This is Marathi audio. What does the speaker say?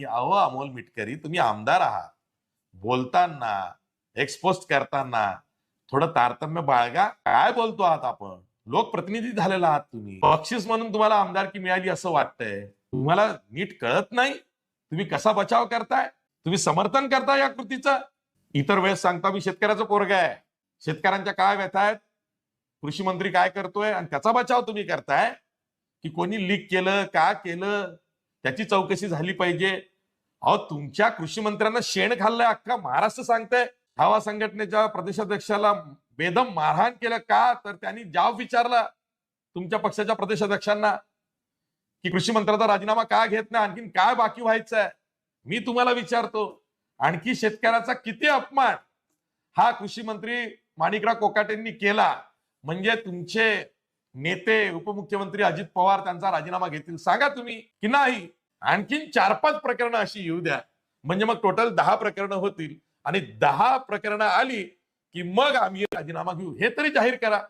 अहो अमोल मिटकरी तुम्ही आमदार आहात. बोलताना एक्सपोस्ट करताना थोडं तारतम्य बाळगा. काय बोलतो आहात आपण? लोकप्रतिनिधी झालेला आहात तुम्ही. बक्षीस म्हणून तुम्हाला आमदारकी मिळाली असं वाटतंय. तुम्हाला नीट कळत नाही? तुम्ही कसा बचाव करताय? तुम्ही समर्थन करताय या कृतीचं? इतर वेळेस सांगता मी शेतकऱ्याचं पोरग आहे. शेतकऱ्यांच्या काय व्यथा आहेत? कृषी मंत्री काय करतोय? आणि त्याचा बचाव तुम्ही करताय? की कोणी लीक केलं का केलं? त्याची चौकशी झाली पाहिजे. अहो तुमच्या कृषी मंत्र्यांना शेण खाल्लंय अख्खा महाराष्ट्र सांगतंय. हवा संघटनेच्या प्रदेशाध्यक्षाला बेदम मारहाण केलं का? तर त्यांनी जाब विचारला तुमच्या पक्षाच्या प्रदेशाध्यक्षांना की कृषी मंत्र्याचा राजीनामा का घेत नाही? आणखीन काय बाकी व्हायचं आहे मी तुम्हाला विचारतो आणखी शेतकऱ्याचा किती अपमान हा कृषी मंत्री माणिकराव कोकाटेंनी केला. म्हणजे तुमचे नेते उपमुख्यमंत्री अजित पवार त्यांचा राजीनामा घेतील. सांगा तुम्ही की नाही? आणखीन चार पाच प्रकरणं अशी येऊ द्या. म्हणजे मग टोटल दहा प्रकरणं होतील. आणि दहा प्रकरणं आली की मग आम्ही राजीनामा घेऊ. हे तरी जाहीर करा.